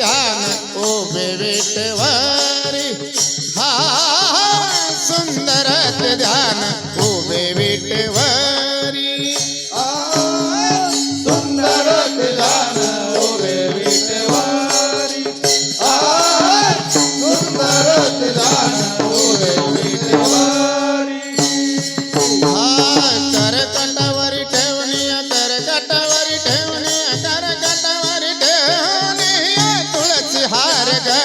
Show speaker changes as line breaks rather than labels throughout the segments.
जान ओ बेटे वा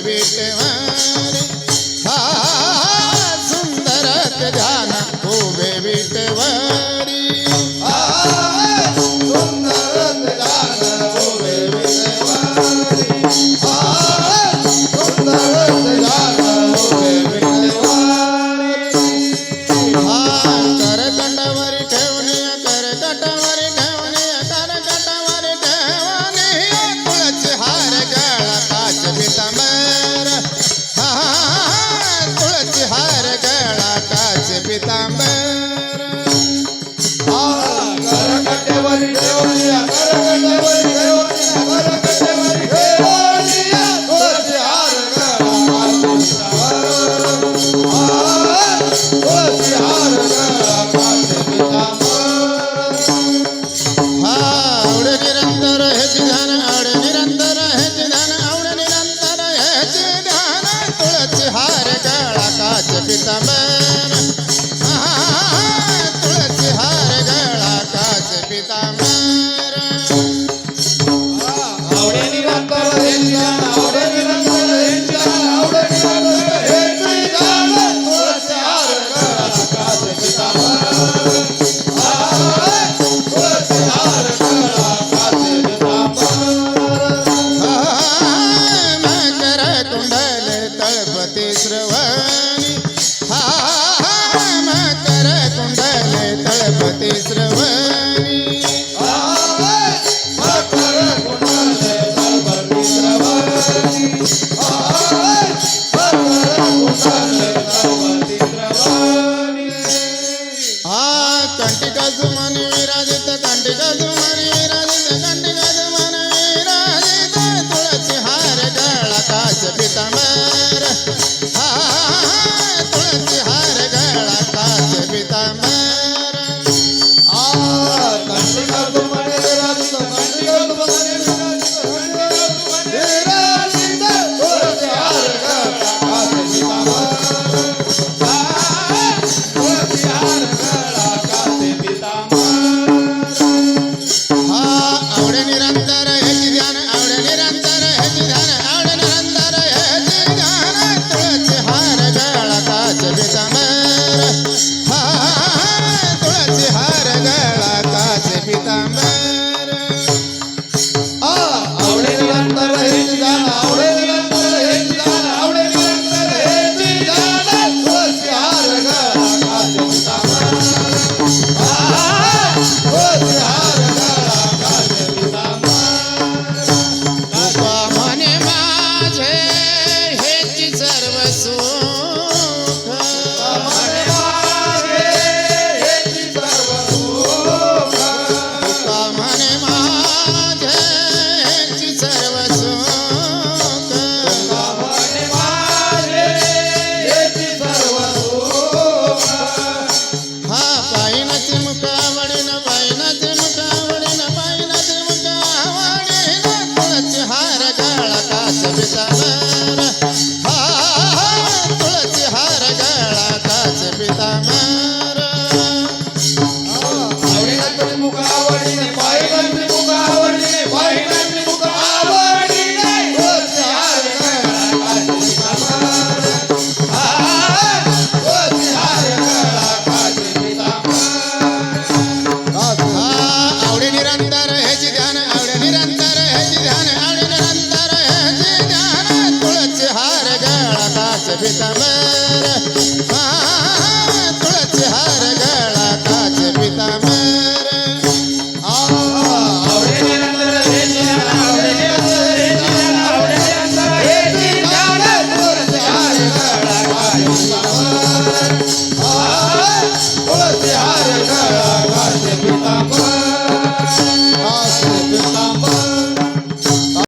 விட்டு வா Tambe श्रवणी. हा मकर कुंडले तळपती श्रवणी.
मकर कुंडले तळपती
Sita Mara